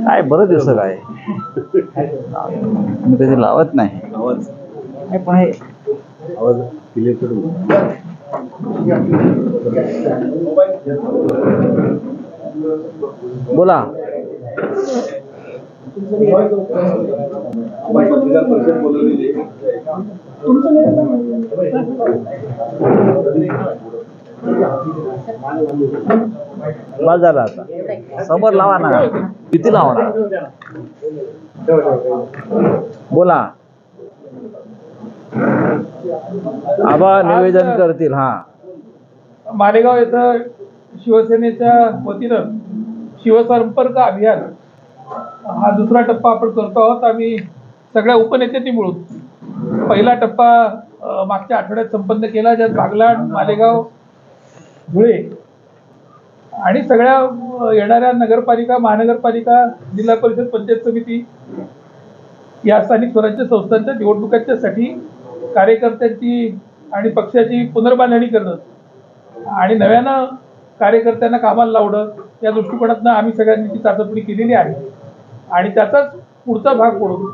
काय बरं दिवस काय? मी कधी लावत नाही. नाही, पण हे बोला. बस आता. समोर लावा ना. किती लावणार? बोला. आबा निवेदन करतील हा. मालेगाव येथं शिवसेनेच्या वतीनं शिवसंपर्क अभियान हा दुसरा टप्पा आपण करतो आहोत. आम्ही सगळ्या उपनेत्यांनी मिळून पहिला टप्पा मागच्या आठवड्यात संपन्न केला ज्यात बागलाण मालेगाव धुळे आणि सगळ्या येणाऱ्या नगरपालिका महानगरपालिका जिल्हा परिषद पंचायत समिती या स्थानिक स्वराज्य संस्थांच्या निवडणुकांच्यासाठी कार्यकर्त्यांची आणि पक्षाची पुनर्बांधणी करणं. आणि नव्यानं कार्यकर्त्यांना कामाला लावणं या दृष्टिकोनातनं आम्ही सगळ्यांनी ती चाचपणी केलेली आहे. आणि त्याचाच पुढचा भाग पडून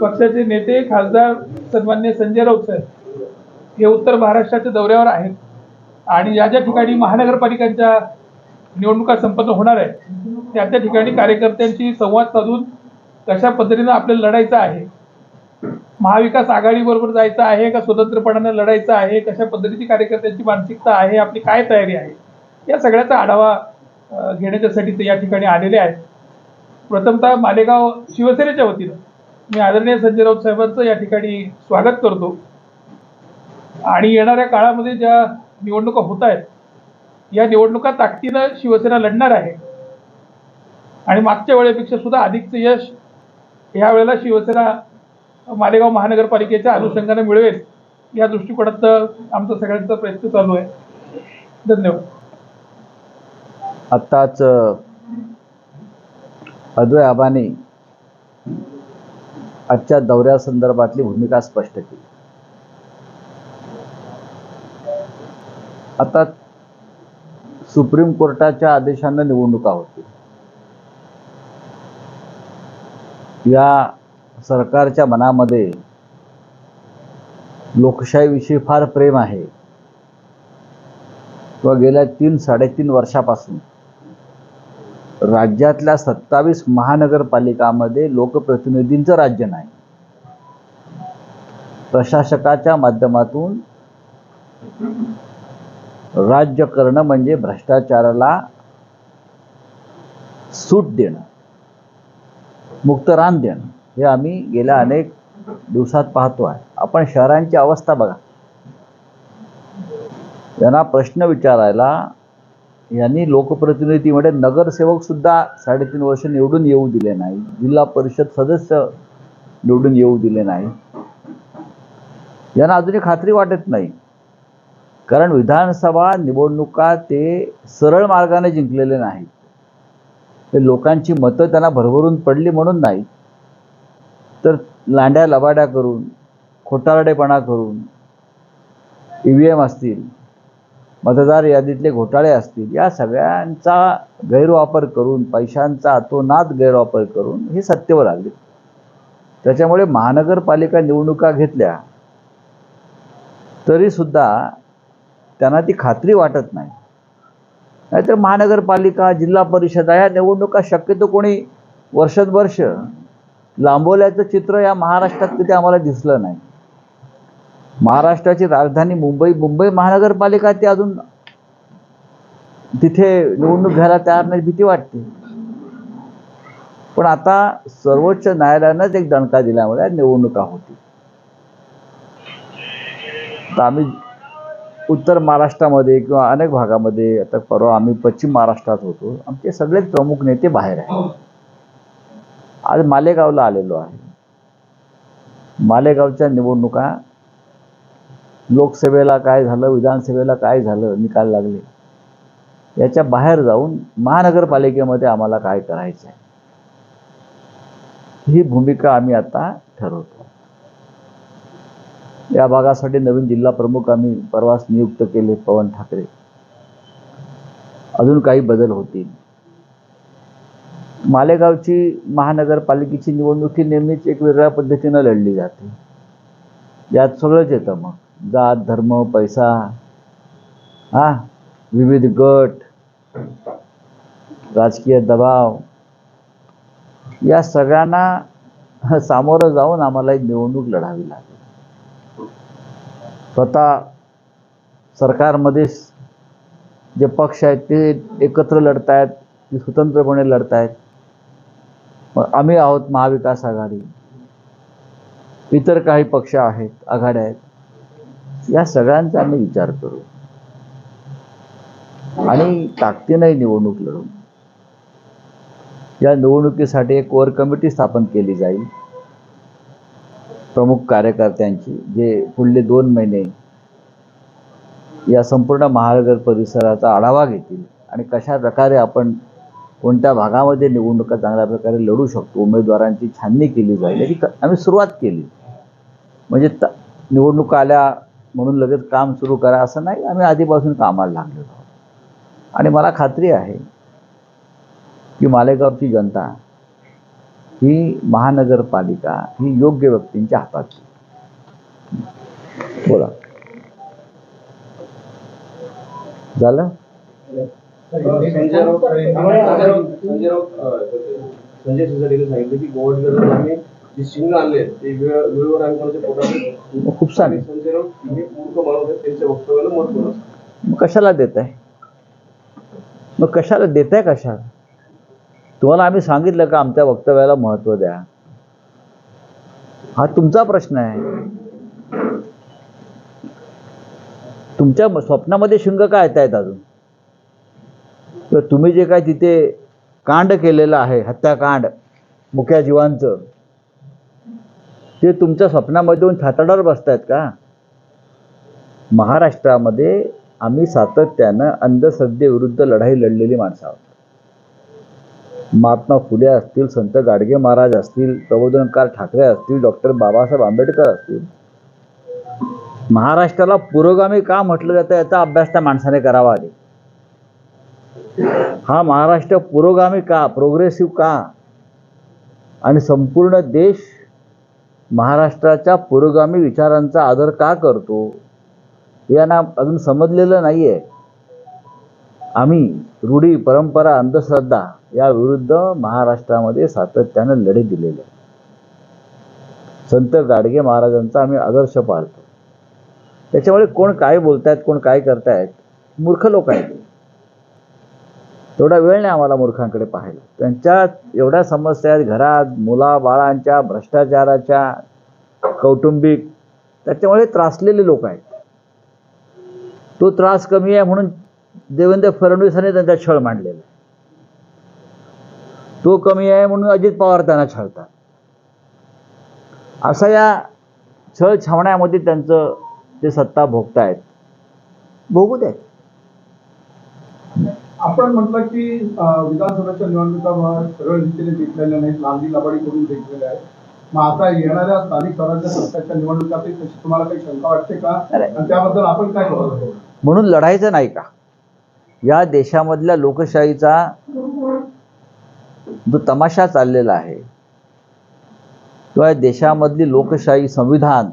पक्षाचे नेते खासदार सन्मान्य संजय राऊत साहेब हे उत्तर महाराष्ट्राच्या दौऱ्यावर आहेत. आणि ज्या ज्या ठिकाणी महानगरपालिकांच्या निवडणुका संपन्न होणार आहे त्या त्या ठिकाणी कार्यकर्त्यांशी संवाद साधून कशा पद्धतीनं आपल्याला लढायचं आहे महाविकास आघाडीबरोबर जायचं आहे का? स्वतंत्रपणानं लढायचं आहे? कशा पद्धतीची कार्यकर्त्यांची मानसिकता आहे? आपली काय तयारी आहे? या सगळ्याचा आढावा घेण्याच्यासाठी ते या ठिकाणी आलेले आहेत. प्रथमतः मालेगाव शिवसेनेच्या वतीनं मी आदरणीय संजय राऊत साहेबांचं या ठिकाणी स्वागत करतो. आणि येणाऱ्या काळामध्ये ज्या निवडणुका होत आहेत या निवडणुका ताकदीनं शिवसेना लढणार आहे. आणि मागच्या वेळेपेक्षा सुद्धा अधिकचं यश ह्या वेळेला शिवसेना मालेगाव महानगरपालिकेच्या अनुषंगाने मिळवेल. या दृष्टिकोनात आमचा सगळ्यांचा प्रयत्न चालू आहे. धन्यवाद. आत्ताच अद्वय आबाने आजच्या दौऱ्यासंदर्भातली भूमिका स्पष्ट केली. आता सुप्रीम कोर्टाच्या आदेशानं निवडणुका होती या सरकारच्या मनामध्ये लोकशाहीविषयी फार प्रेम आहे. किंवा गेल्या तीन साडेतीन वर्षापासून राज्यातल्या सत्तावीस महानगरपालिकामध्ये लोकप्रतिनिधींचं राज्य नाही. प्रशासकाच्या माध्यमातून राज्य करणं म्हणजे भ्रष्टाचाराला सूट देणं मुक्त रान देणं. हे आम्ही गेल्या अनेक दिवसात पाहतो आहे. आपण शहरांची अवस्था बघा. यांना प्रश्न विचारायला यांनी लोकप्रतिनिधीमध्ये नगरसेवक सुद्धा साडेतीन वर्ष निवडून येऊ दिले नाही. जिल्हा परिषद सदस्य निवडून येऊ दिले नाही. यांना अजूनही खात्री वाटत नाही. कारण विधानसभा निवडणुका ते सरळ मार्गाने जिंकलेले नाहीत. ते लोकांची मतं त्यांना भरभरून पडली म्हणून नाही तर लांड्या लबाड्या करून खोटारडेपणा करून ई व्ही एम असतील मतदार यादीतले घोटाळे असतील या सगळ्यांचा गैरवापर करून पैशांचा अतोनात गैरवापर करून हे सत्तेवर आले. त्याच्यामुळे महानगरपालिका निवडणुका घेतल्या तरीसुद्धा त्यांना ती खात्री वाटत नाही. नाहीतर महानगरपालिका जिल्हा परिषद या निवडणुका शक्यतो कोणी वर्षानुवर्ष लांबवल्याचं चित्र या महाराष्ट्रात कधी आम्हाला दिसलं नाही. महाराष्ट्राची राजधानी मुंबई मुंबई महानगरपालिका ती अजून तिथे निवडणूक घ्यायला तयार नाही भीती वाटते. पण आता सर्वोच्च न्यायालयानंच एक दणका दिल्यामुळे निवडणुका होती तर आम्ही उत्तर महाराष्ट्रामध्ये किंवा अनेक भागामध्ये आता परवा आम्ही पश्चिम महाराष्ट्रात होतो आमचे सगळेच प्रमुख नेते बाहेर आहेत. आज मालेगावला आलेलो आहे. मालेगावच्या निवडणुका लोकसभेला काय झालं विधानसभेला काय झालं निकाल लागले. याच्या बाहेर जाऊन महानगरपालिकेमध्ये आम्हाला काय करायचं आहे ही भूमिका आम्ही आता ठरवतो. या भागासाठी नवीन जिल्हा प्रमुख आम्ही परवास नियुक्त केले पवन ठाकरे. अजून काही बदल होतील. मालेगावची महानगरपालिकेची निवडणूक ही नेहमीच एक वेगळ्या पद्धतीनं लढली जाते. यात सगळंच येतं मग. जात धर्म पैसा हा विविध गट राजकीय दबाव. या सगळ्यांना सामोरं जाऊन आम्हाला एक निवडणूक लढावी लागेल. स्वतः सरकारमध्ये जे पक्ष आहेत ते एकत्र लढतायत ते स्वतंत्रपणे लढतायत. आम्ही आहोत महाविकास आघाडी. इतर काही पक्ष आहेत आघाड्या आहेत या सगळ्यांचा आम्ही विचार करू. आणि ताकदीने निवडणूक लढू. या निवडणुकीसाठी एक कोर कमिटी स्थापन केली जाईल. प्रमुख कार्यकर्त्यांची जे पुढले दोन महिने या संपूर्ण महानगर परिसराचा आढावा घेतील आणि कशा प्रकारे आपण कोणत्या भागामध्ये निवडणुका चांगल्या प्रकारे लढू शकतो उमेदवारांची छाननी केली जाईल याची आम्ही सुरुवात केली. म्हणजे त निवडणुका आल्या म्हणून लगेच काम सुरू करा असं नाही आम्ही आधीपासून कामाला लागलेलो आहोत. आणि मला खात्री आहे की मालेगावची जनता ही महानगरपालिका ही योग्य व्यक्तींच्या हातात बोला. झालं? संजय राऊत संजय राऊत संजय राऊत सांगितलं की गोवडकर आम्ही जे शिंग आणले ते वेळेवर आम्ही कोणाच्या पोटात खूप सारे. संजय राऊत हे मूर्ख माणूस आहेत त्यांच्या वक्तव्याला महत्त्व नसतं कशाला देत आहे मग कशाला देत आहे कशाला? तुम्हाला आम्ही सांगितलं का आमच्या वक्तव्याला महत्त्व द्या? हा तुमचा प्रश्न आहे. तुमच्या स्वप्नामध्ये शिंग काय येत आहेत अजून? किंवा तुम्ही जे काय तिथे कांड केलेलं आहे हत्याकांड मुख्या जीवांचं ते तुमच्या स्वप्नामध्ये येऊन बसतायत का? महाराष्ट्रामध्ये आम्ही सातत्यानं अंधश्रद्धेविरुद्ध लढाई लढलेली माणसं आहोत. महात्मा फुले असतील संत गाडगे महाराज असतील प्रबोधनकार ठाकरे असतील डॉक्टर बाबासाहेब आंबेडकर असतील. महाराष्ट्राला पुरोगामी का म्हटलं जातं याचा अभ्यास त्या माणसाने करावा आधी. हा महाराष्ट्र पुरोगामी का प्रोग्रेसिव्ह का? आणि संपूर्ण देश महाराष्ट्राच्या पुरोगामी विचारांचा आदर का करतो? यांना अजून समजलेलं नाही आहे आम्ही रूढी परंपरा अंधश्रद्धा या विरुद्ध महाराष्ट्रामध्ये सातत्यानं लढे दिलेले संत गाडगे महाराजांचा आम्ही आदर्श पाळतो. त्याच्यामुळे कोण काय बोलतायत कोण काय करतायत मूर्ख लोक आहेत. तेवढा वेळ नाही आम्हाला मूर्खांकडे पाहायला. त्यांच्या एवढ्या समस्या आहेत घरात मुलाबाळांच्या भ्रष्टाचाराच्या कौटुंबिक त्याच्यामुळे त्रासलेले लोक आहेत. तो त्रास कमी आहे म्हणून देवेंद्र फडणवीसांनी त्यांचा छळ मांडलेला आहे. तो कमी आहे म्हणून अजित पवार त्यांना छळतात. असा या छळ छावण्यामध्ये त्यांचं ते सत्ता भोगतायत भोगू द्या आपण म्हटलं की विधानसभेच्या निवडणुका सरळ रीतीने जिंकलेल्या नाहीत लांबी लबाडी करून जिंकलेल्या आहेत. मग आता येणाऱ्या स्थानिक स्वराज्य संस्थांच्या निवडणुकातही तशी तुम्हाला काही शंका वाटते का. आणि त्याबद्दल आपण काय करतो म्हणून लढायचं नाही का? या देशामधल्या लोकशाहीचा जो तमाशा चाललेला आहे किंवा या देशामधली लोकशाही संविधान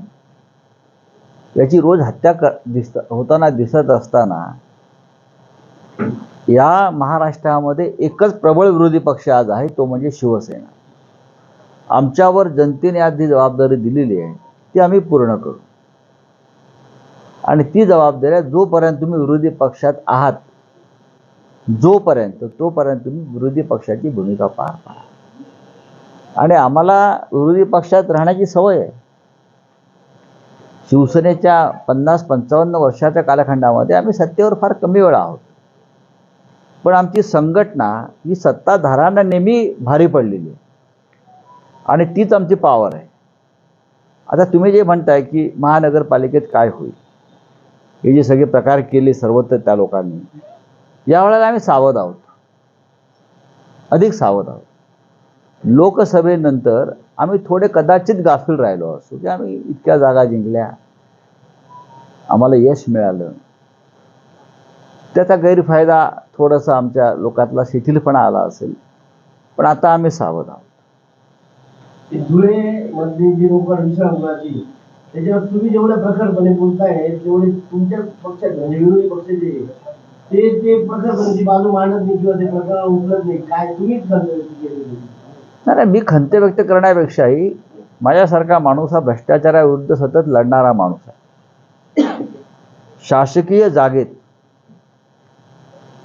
याची रोज हत्या क दिसत होताना दिसत असताना या महाराष्ट्रामध्ये एकच प्रबळ विरोधी पक्ष आज आहे तो म्हणजे शिवसेना. आमच्यावर जनतेने आज जी जबाबदारी दिलेली आहे ती आम्ही पूर्ण करू. आणि ती जबाबदारी जोपर्यंत तुम्ही विरोधी पक्षात आहात जोपर्यंत तोपर्यंत तुम्ही विरोधी पक्षाची भूमिका पार पाडा. आणि आम्हाला विरोधी पक्षात राहण्याची सवय आहे. शिवसेनेच्या पन्नास पंचावन्न वर्षाच्या कालखंडामध्ये आम्ही सत्तेवर फार कमी वेळा आहोत. पण आमची संघटना ही सत्ताधारांना नेहमी भारी पडलेली आहे. आणि तीच आमची पॉवर आहे. आता तुम्ही जे म्हणताय की महानगरपालिकेत काय होईल? हे जे सगळे प्रकार केले सर्वत्र त्या लोकांनी यावेळेला आम्ही सावध आहोत. अधिक सावध आहोत. लोकसभेनंतर आम्ही थोडे कदाचित गाफील राहिलो असू की आम्ही इतक्या जागा जिंकल्या. आम्हाला यश मिळालं. त्याचा गैरफायदा थोडासा आमच्या लोकातला शिथिलपणा आला असेल. पण आता आम्ही सावध आहोत. ते धुळे मधली जी त्याच्यावर तुम्ही जेवढ्या प्रखरपणे बोलताय तेवढे तुमच्या पक्षात म्हणजे विरोधी पक्ष जे ते ते बाजू मांडत नाही किंवा ते उचलत नाही. काय तुम्हीच नाही, मी खंत व्यक्त करण्यापेक्षाही माझ्यासारखा माणूस हा भ्रष्टाचाराविरुद्ध सतत लढणारा माणूस आहे. शासकीय जागेत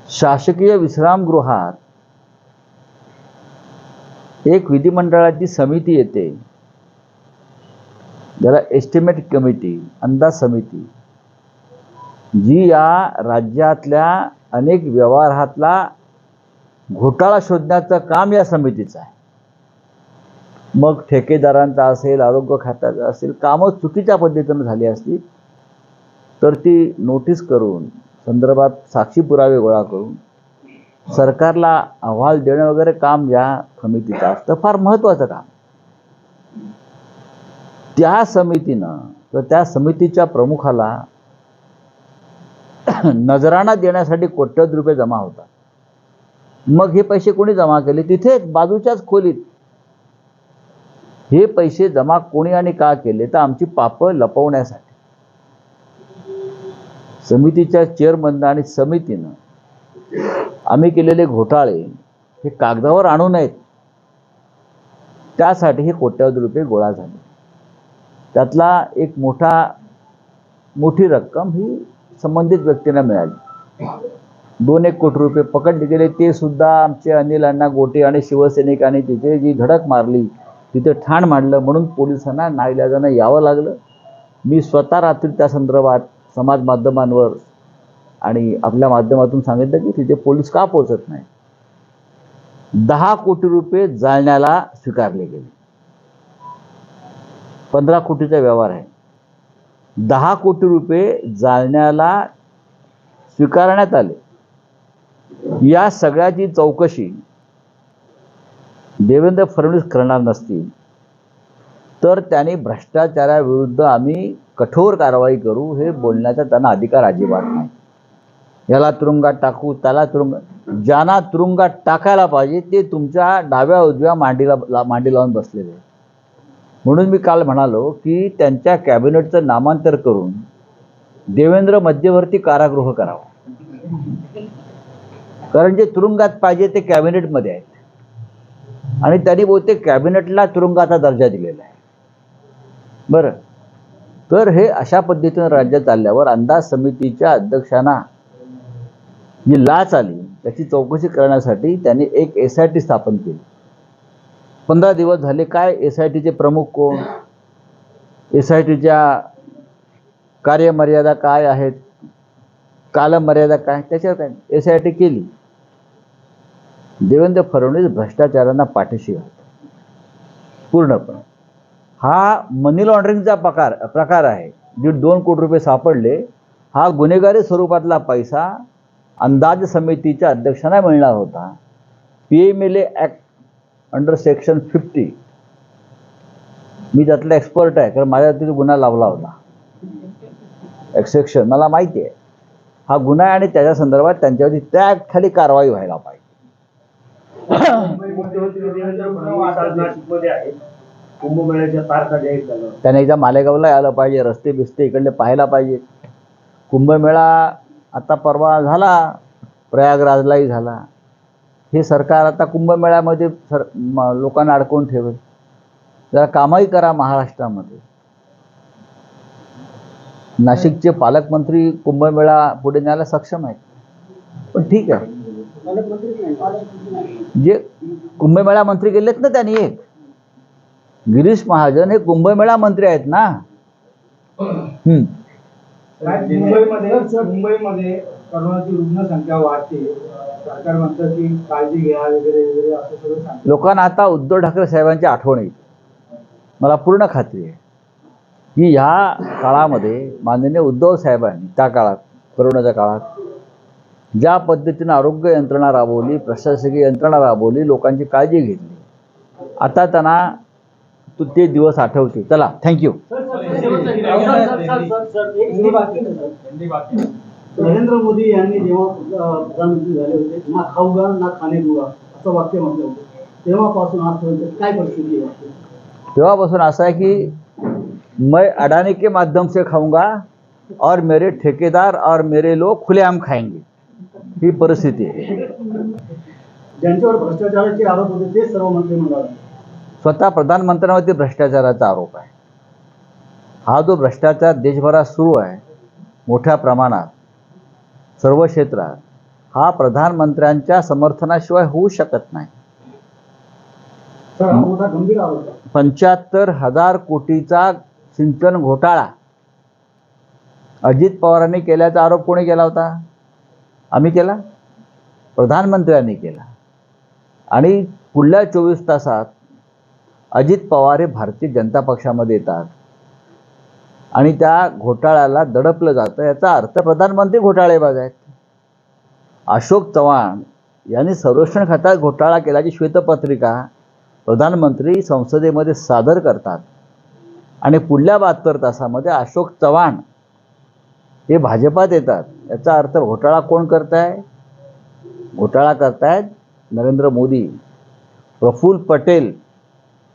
शासकीय विश्रामगृहात एक विधिमंडळाची समिती येते. ज्याला एस्टिमेट कमिटी अंदाज समिती जी या राज्यातल्या अनेक व्यवहारातला घोटाळा शोधण्याचं काम या समितीचं आहे. मग ठेकेदारांचा असेल आरोग्य खात्याचा असेल कामं चुकीच्या पद्धतीनं झाली असतील तर ती नोटीस करून संदर्भात साक्षी पुरावे गोळा करून सरकारला अहवाल देणं वगैरे काम या समितीचं असतं फार महत्वाचं काम. त्या समितीनं तर त्या समितीच्या प्रमुखाला नजराणा देण्यासाठी कोट्यवधी रुपये जमा होतात. मग हे पैसे कोणी जमा केले? तिथेच बाजूच्याच खोलीत. हे पैसे जमा कोणी आणि का केले? तर आमची पापं लपवण्यासाठी. समितीच्या चेअरमन आणि समितीनं आम्ही केलेले घोटाळे हे कागदावर आणू नयेत. त्यासाठी हे कोट्यावधी रुपये गोळा झाले. त्यातला एक मोठा मोठी रक्कम ही संबंधित व्यक्तींना मिळाली. दोन एक कोटी रुपये पकडले गेले ते सुद्धा आमचे अनिल अण्णा गोटे आणि शिवसैनिकांनी तिथे जी धडक मारली तिथे ठाण मांडलं म्हणून पोलिसांना नाईलाजानं यावं लागलं. मी स्वतः रात्री त्या संदर्भात समाज माध्यमांवर आणि आपल्या माध्यमातून सांगितलं की तिथे पोलीस का पोहोचत नाही? दहा कोटी रुपये जाळण्याला स्वीकारले गेले. पंधरा कोटीचा व्यवहार आहे. दहा कोटी रुपये जाळण्याला स्वीकारण्यात आले. या सगळ्याची चौकशी देवेंद्र फडणवीस करणार नसतील तर त्यांनी भ्रष्टाचाराविरुद्ध आम्ही कठोर कारवाई करू हे बोलण्याचा त्यांना अधिकार अजिबात नाही. याला तुरुंगात टाकू त्याला तुरुंग ज्यांना तुरुंगात टाकायला पाहिजे ते तुमच्या डाव्या उजव्या मांडीला ला- मांडी लावून बसलेले म्हणून मी काल म्हणालो की त्यांच्या कॅबिनेटचं नामांतर करून देवेंद्र मध्यवर्ती कारागृह करावं. कारण जे तुरुंगात पाहिजे ते कॅबिनेटमध्ये आहेत. आणि त्यांनी बहुतेक कॅबिनेटला तुरुंगाचा दर्जा दिलेला आहे. बरं. तर हे अशा पद्धतीनं राज्य चालल्यावर अंदाज समितीच्या अध्यक्षांना जी लाच आली त्याची चौकशी करण्यासाठी त्यांनी एक एस आय टी स्थापन केली. पंधरा दिवस झाले काय एस आय टीचे प्रमुख कोण? एस आय टीच्या कार्यमर्यादा काय आहेत? कालमर्यादा काय? त्याच्यावर काय? एस आय टी केली. देवेंद्र फडणवीस भ्रष्टाचारांना पाठीशी घालतात. पूर्णपणे. हा मनी लॉन्ड्रिंगचा प्रकार प्रकार आहे. दीड दोन कोटी रुपये सापडले हा गुन्हेगारी स्वरूपातला पैसा अंदाज समितीच्या अध्यक्षांना मिळणार होता. P M L A act under section fifty मी त्यातला एक्सपर्ट आहे कारण माझ्या तिथे गुन्हा लावला होता. एक सेक्शन मला माहिती आहे. हा गुन्हा आहे आणि त्याच्या संदर्भात त्यांच्यावरती त्या खाली कारवाई व्हायला पाहिजे. कुंभमेळ्याच्या तारखा जाहीर झाल्या. त्याने एकदा मालेगावला यायला पाहिजे रस्ते बिस्ते इकडले पाहायला पाहिजे. कुंभमेळा आता परवा झाला प्रयागराजलाही झाला. हे सरकार आता कुंभमेळ्यामध्ये सर लोकांना अडकवून ठेवेल. जरा कामही करा महाराष्ट्रामध्ये. नाशिकचे पालकमंत्री कुंभमेळा पुढे न्यायला सक्षम आहेत. पण ठीक आहे. जे कुंभमेळा मंत्री गेलेत ना त्यांनी एक. गिरीश महाजन हे कुंभमेळा मंत्री आहेत ना? हम्म. मुंबईमध्ये मुंबईमध्ये करोनाची रुग्णसंख्या वाढते. सरकार म्हणतं की काळजी घ्या वगैरे वगैरे असं सगळं सांगतं लोकांना आता उद्धव ठाकरे साहेबांची आठवण येईल. मला पूर्ण खात्री आहे की ह्या काळामध्ये माननीय उद्धव साहेबांनी त्या काळात करोनाच्या काळात ज्या पद्धतीनं आरोग्य यंत्रणा राबवली प्रशासकीय यंत्रणा राबवली लोकांची काळजी घेतली आता त्यांना तू ते दिवस आठवते चला थँक्यू नरेंद्र मोदी यांनी जेव्हा अं, प्रधानमंत्री झाले होते ना खाऊगा ना खाणे दुगा असं वाक्य म्हटलं होतं तेव्हापासून आजपर्यंत काय परिस्थिती तेव्हापासून असं आहे की मैं अडानी के माध्यम से खाऊँगा और मेरे ठेकेदार और मेरे लोग खुलेआम खाएँगे ही परिस्थिती आहे ज्यांच्यावर भ्रष्टाचाराचे आरोप होते ते सर्व मंत्रिमंडळात स्वतः प्रधानमंत्र्यांवरती भ्रष्टाचाराचा आरोप आहे. हा जो भ्रष्टाचार देशभरात सुरू आहे मोठ्या प्रमाणात सर्व क्षेत्रात हा प्रधानमंत्र्यांच्या समर्थनाशिवाय होऊ शकत नाही. सर मोठा गंभीर आरोप आहे. पंच्याहत्तर हजार कोटीचा सिंचन घोटाळा. अजित पवारांनी केल्याचा आरोप कोणी केला होता? आम्ही केला? प्रधानमंत्र्यांनी केला. आणि पुढल्या चोवीस तासात अजित पवार हे भारतीय जनता पक्षामध्ये येतात. आणि त्या घोटाळ्याला दडपलं जातं याचा अर्थ प्रधानमंत्री घोटाळेबाज आहेत अशोक चव्हाण यांनी संरक्षण खात्यात घोटाळा केल्याची श्वेतपत्रिका प्रधानमंत्री संसदेमध्ये सादर करतात. आणि पुढल्या बहात्तर तासामध्ये अशोक चव्हाण हे भाजपात येतात. याचा अर्थ घोटाळा कोण करताय? घोटाळा करतायत नरेंद्र मोदी. प्रफुल्ल पटेल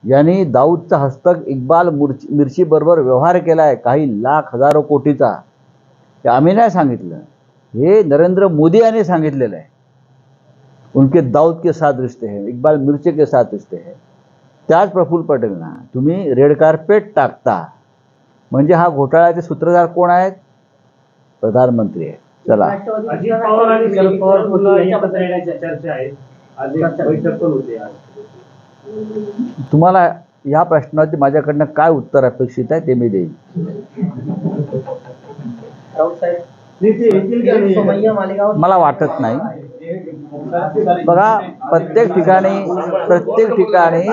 यांनी दाऊदचा हस्तक इक्बाल मुर्ची मिरचीबरोबर व्यवहार केला आहे काही लाख हजारो कोटीचा. हे आम्ही नाही सांगितलं. हे नरेंद्र मोदी यांनी सांगितलेलं आहे. उनके दाऊद के साथ रिश्ते हैं इकबाल मिर्चे के साथ रिश्ते हैं. त्याच प्रफुल्ल पटेलना तुम्ही रेड कार्पेट टाकता. म्हणजे हा घोटाळ्याचे सूत्रधार कोण आहेत? प्रधानमंत्री आहेत. चला. चर्चा आहे. तुम्हाला या प्रश्नाचे माझ्याकडनं काय उत्तर अपेक्षित आहे ते मी देईन. मला वाटत नाही. बघा प्रत्येक ठिकाणी प्रत्येक ठिकाणी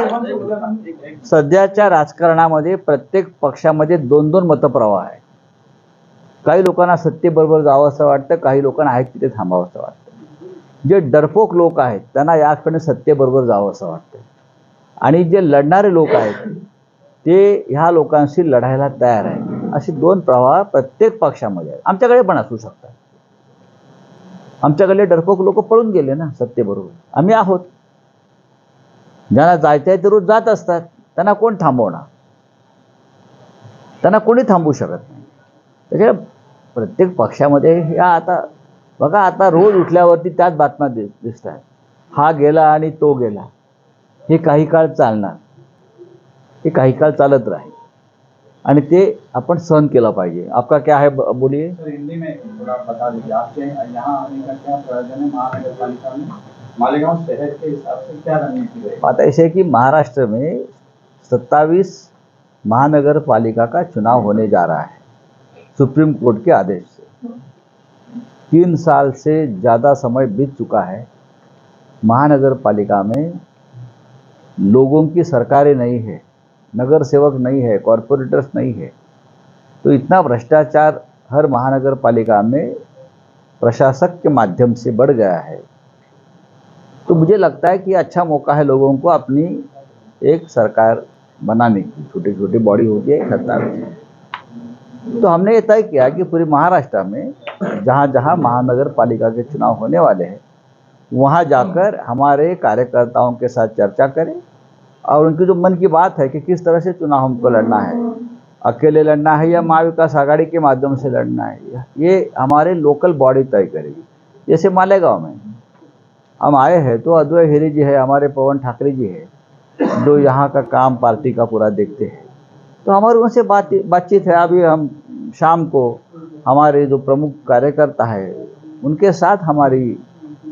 सध्याच्या राजकारणामध्ये प्रत्येक पक्षामध्ये दोन दोन मतप्रवाह आहे काही लोकांना सत्तेबरोबर जावं असं वाटतं काही लोकांना आहेत तिथे थांबावं असं वाटतं. जे डरपोक लोक आहेत त्यांना याकडे सत्तेबरोबर जावं असं वाटतं. आणि जे लढणारे लोक आहेत ते ह्या लोकांशी लढायला तयार आहे असे दोन प्रवाह प्रत्येक पक्षामध्ये आहेत. आमच्याकडे पण असू शकतात. आमच्याकडले डरपोक लोक पळून गेले ना सत्तेबरोबर आम्ही आहोत. ज्यांना जायचं आहे ते रोज जात असतात. त्यांना कोण थांबवणार? त्यांना कोणी थांबवू शकत नाही. त्याच्या प्रत्येक पक्षामध्ये या आता बघा आता रोज उठल्यावरती त्याच बातम्या दिस दिसत आहेत हा गेला आणि तो गेला. हे काही काळ चालणार. हे काही काळ चालत राहील. आणि ते आपण सहन केलं पाहिजे. आपका क्या है बोलिए? हिंदी में थोड़ा बता दीजिए. आपके यहाँ आने का क्या प्रयोजन है महानगर पालिका में? मालेगांव शहर के हिसाब से क्या रणनीति रहेगी? बात ऐसे है कि महाराष्ट्र में सत्ताईस महानगर पालिका का चुनाव होने जा रहा है सुप्रीम कोर्ट के आदेश से। तीन साल से ज़्यादा समय बीत चुका है महानगर पालिका में लोगों की सरकारें नहीं है, नगर सेवक नहीं है कॉरपोरेटर्स नहीं है। तो इतना भ्रष्टाचार हर महानगर पालिका में प्रशासक के माध्यम से बढ़ गया है। तो मुझे लगता है कि अच्छा मौका है लोगों को अपनी एक सरकार बनाने की। छोटी छोटी बॉडी होती है सत्ता तो हमने ये तय किया कि पूरे महाराष्ट्र में जहाँ जहाँ महानगर पालिका के चुनाव होने वाले हैं, वहाँ जाकर हमारे कार्यकर्ताओं के साथ चर्चा करें और उनकी जो मन की बात है कि किस तरह से चुनाव हमको लड़ना है। अकेले लड़ना है या महाविकास आघाड़ी के माध्यम से लड़ना है? ये हमारे लोकल बॉडी तय करेगी। जैसे मालेगांव में हम आए हैं तो अद्वै हेरी जी है, हमारे पवन ठाकरे जी है, जो यहाँ का काम पार्टी का पूरा देखते हैं। तो हमारे उनसे बात बातचीत है। अभी हम शाम को हमारे जो प्रमुख कार्यकर्ता है, उनके साथ हमारी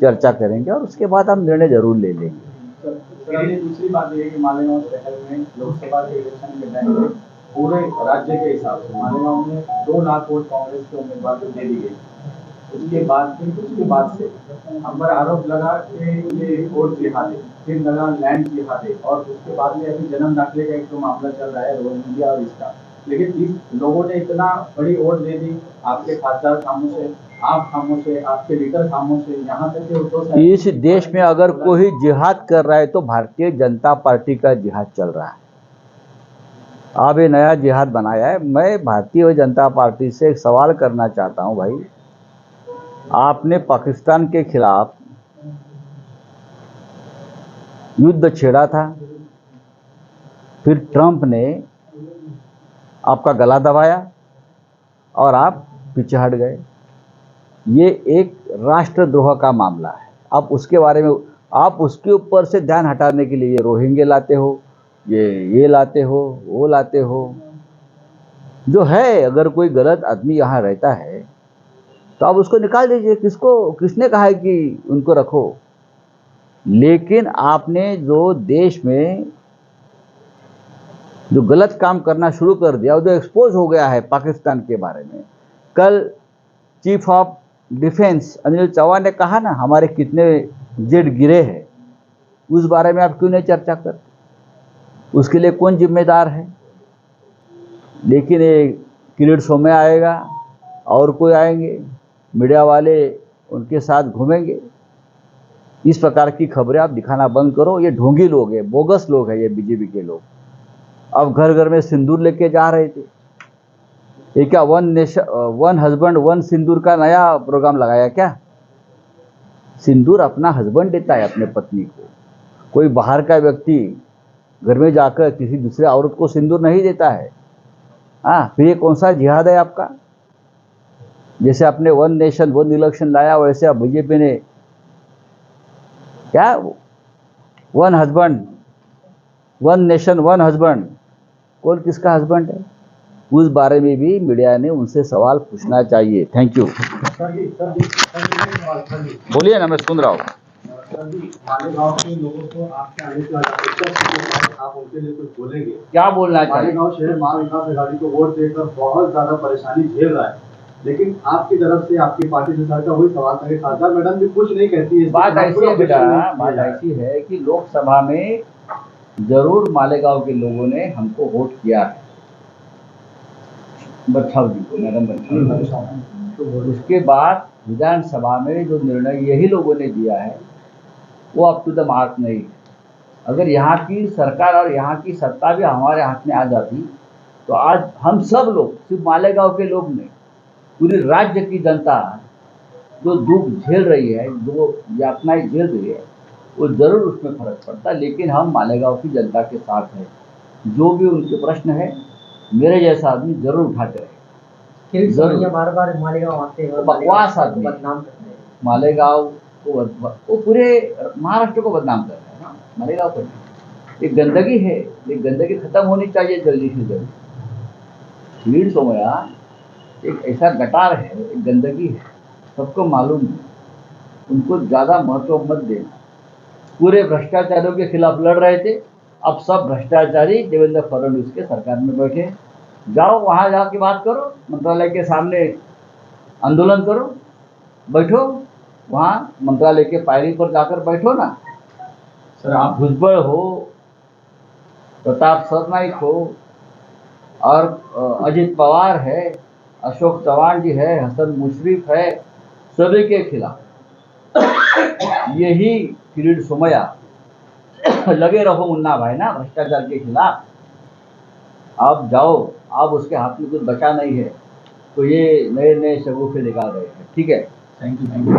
चर्चा करेंगे और उसके बाद हम निर्णय ज़रूर ले लेंगे। दूसरी बात ये है कि मालेगांव शहर में लोकसभा के इलेक्शन के टाइम में पूरे राज्य के हिसाब से मालेगांव में दो लाख वोट कांग्रेस के उम्मीदवार को दे दी गई उसके बाद फिर उसके बाद से हम पर आरोप लगा कि ये वोट जिहाद है फिर लगा लैंड जिहाद है और उसके बाद में अभी जन्म दाखिले का एक जो मामला चल रहा है मीडिया और इसका। लेकिन इस लोगों ने इतना बड़ी वोट दे दी, आपके खासदार सामने से आप खामोश है आपके लीडर खामोश है यहाँ तक इस देश में अगर कोई जिहाद कर रहा है तो भारतीय जनता पार्टी का जिहाद चल रहा है। अब ये नया जिहाद बनाया है। मैं भारतीय जनता पार्टी से एक सवाल करना चाहता हूँ भाई। आपने पाकिस्तान के खिलाफ युद्ध छेड़ा था। फिर ट्रंप ने आपका गला दबाया और आप पीछे हट गए। ये एक राष्ट्रद्रोह का मामला है। आप उसके बारे में, आप उसके ऊपर से ध्यान हटाने के लिए ये रोहिंगे लाते हो, ये ये लाते हो, वो लाते हो। जो है, अगर कोई गलत आदमी यहाँ रहता है तो आप उसको निकाल दीजिए। किसको, किसने कहा है कि उनको रखो? लेकिन आपने जो देश में जो गलत काम करना शुरू कर दिया जो एक्सपोज हो गया है पाकिस्तान के बारे में, कल chief of defence, Anil Chauhan ने कहा ना, हमारे कितने जेट गिरे हैं, उस बारे में आप क्यों नहीं चर्चा करते उसके लिए कौन जिम्मेदार है? लेकिन ये किरीट सोमे आएगा, और कोई आएँगे, मीडिया वाले उनके साथ घूमेंगे। इस प्रकार की खबरें आप दिखाना बंद करो, ये ढोंगी लोग हैं, बोगस लोग हैं ये बीजेपी के लोग। अब घर घर में सिंदूर लेके जा रहे थे। ये क्या, one nation, one husband, one sindoor का नया प्रोग्राम लगाया क्या? सिंदूर अपना हस्बैंड देता है अपने पत्नी को। कोई बाहर का व्यक्ति घर में जाकर किसी दूसरे औरत को सिंदूर नहीं देता है। हाँ फिर ये कौन सा जिहाद है आपका? जैसे आपने वन नेशन, वन इलेक्शन लाया, वैसे अब बीजेपी ने क्या? One husband, one nation, one husband. कौन किसका हस्बैंड है? उस बारे में भी मीडिया ने उनसे सवाल पूछना चाहिए। थैंक यू बोलिए ना मैं सुन रहा हूँ। सर जी मालेगांव के लोगों को आपके आने के बाद अपेक्षा की आप उनके लिए कुछ बोलेंगे क्या बोलना चाहिए महाविकास को बहुत ज़्यादा परेशानी झेल रहा है। लेकिन आपकी तरफ़ से आपकी पार्टी से सर का वही सवाल था खासदार मैडम भी कुछ नहीं कहती है। बात ऐसी है बेटा बात ऐसी है कि लोकसभा में ज़रूर मालेगांव के लोगों ने हमको वोट किया है। बच्छाव जी को मैडम बच्छाव तो उसके बाद विधानसभा में जो निर्णय यही लोगों ने दिया है वो अप टू द मार्क नहीं है। अगर यहाँ की सरकार और यहाँ की सत्ता भी हमारे हाथ में आ जाती तो आज हम सब लोग सिर्फ़ मालेगांव के लोग नहीं पूरी राज्य की जनता जो दुख झेल रही है जो यातनाएँ झेल रही है वो ज़रूर उसमें फ़र्क पड़ता है लेकिन हम मालेगांव की जनता के साथ हैं। जो भी उनके प्रश्न है मेरे जैसा आदमी ज़रूर उठाते रहे। ज़रूर। बार बार मालेगांव आते हैं बकवास को आदमी। बदनाम करते हैं। मालेगांव को वो पूरे महाराष्ट्र को बदनाम कर रहे हैं ना। मालेगांव को नहीं। ये गंदगी है ये गंदगी खत्म होनी चाहिए जल्दी से जल्दी। नील सोमया एक ऐसा गटार है एक गंदगी है सबको मालूम है। उनको ज़्यादा महत्व मत देना। पूरे भ्रष्टाचारियों के खिलाफ लड़ रहे थे अब सब भ्रष्टाचारी देवेंद्र फडणवीस के सरकार में बैठे जाओ वहाँ जाके बात करो मंत्रालय के सामने आंदोलन करो बैठो वहाँ मंत्रालय के पायरी पर जाकर बैठो ना। सर आप भुजबल हो प्रताप सरनाइक हो और अजित पवार है अशोक चौहान जी है हसन मुशरफ है सभी के खिलाफ। यही किरीट सोमया। लगे रहो मुन्ना भाई ना भ्रष्टाचार के खिलाफ। आप जाओ आप उसके हाथ में कुछ बचा नहीं है तो ये नए नए शगुफे निकाल रहे हैं ठीक है? Thank you thank you